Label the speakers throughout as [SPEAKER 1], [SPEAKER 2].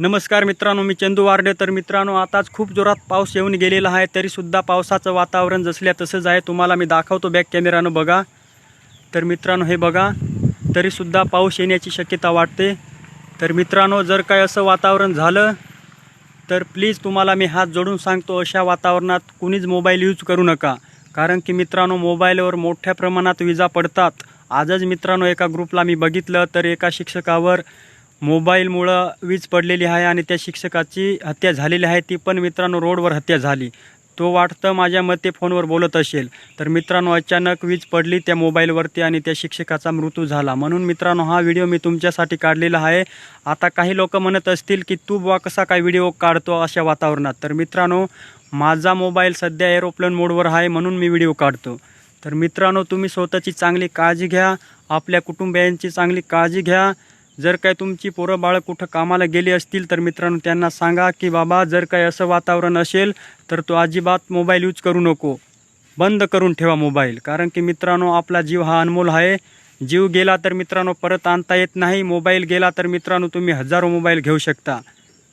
[SPEAKER 1] नमस्कार मित्रांनो मी चंदू वार्डे. तर मित्रांनो आताच खूप जोरात पाऊस येऊन गेलेला आहे तरीसुद्धा पावसाचं वातावरण जसल्या तसंच आहे. तुम्हाला मी दाखवतो बॅक कॅमेरानं बघा. तर मित्रांनो हे बघा तरीसुद्धा पाऊस येण्याची शक्यता वाटते. तर मित्रांनो जर काय असं वातावरण झालं तर प्लीज तुम्हाला मी हात जोडून सांगतो अशा वातावरणात कुणीच मोबाईल यूज करू नका. कारण की मित्रांनो मोबाईलवर मोठ्या प्रमाणात विजा पडतात. आजच मित्रांनो एका ग्रुपला मी बघितलं तर एका शिक्षकावर मोबाईलमुळं वीज पडलेली आहे आणि त्या शिक्षकाची हत्या झालेली आहे. ती पण मित्रांनो रोडवर हत्या झाली. तो वाटतं माझ्या मते फोनवर बोलत असेल. तर मित्रांनो अचानक वीज पडली त्या मोबाईलवरती आणि त्या शिक्षकाचा मृत्यू झाला. म्हणून मित्रांनो हा व्हिडिओ मी तुमच्यासाठी काढलेला आहे. आता काही लोक म्हणत असतील की तू बुवा कसा काय व्हिडिओ काढतो अशा वातावरणात? तर मित्रांनो माझा मोबाईल सध्या एरोप्लेन मोडवर आहे म्हणून मी व्हिडिओ काढतो. तर मित्रांनो तुम्ही स्वतःची चांगली काळजी घ्या. आपल्या कुटुंबियांची चांगली काळजी घ्या. जर काय तुमची पोरं बाळं कुठं कामाला गेली असतील तर मित्रांनो त्यांना सांगा की बाबा जर काय असं वातावरण असेल तर तो अजिबात मोबाईल यूज करू नको. बंद करून ठेवा मोबाईल. कारण की मित्रांनो आपला जीव हा अनमोल आहे. जीव गेला तर मित्रांनो परत आणता येत नाही. मोबाईल गेला तर मित्रांनो तुम्ही हजारो मोबाईल घेऊ शकता.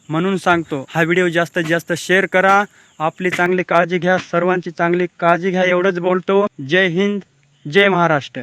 [SPEAKER 1] म्हणून सांगतो हा व्हिडिओ जास्तीत जास्त शेअर करा. आपली चांगली काळजी घ्या. सर्वांची चांगली काळजी घ्या. एवढंच बोलतो. जय हिंद. जय महाराष्ट्र.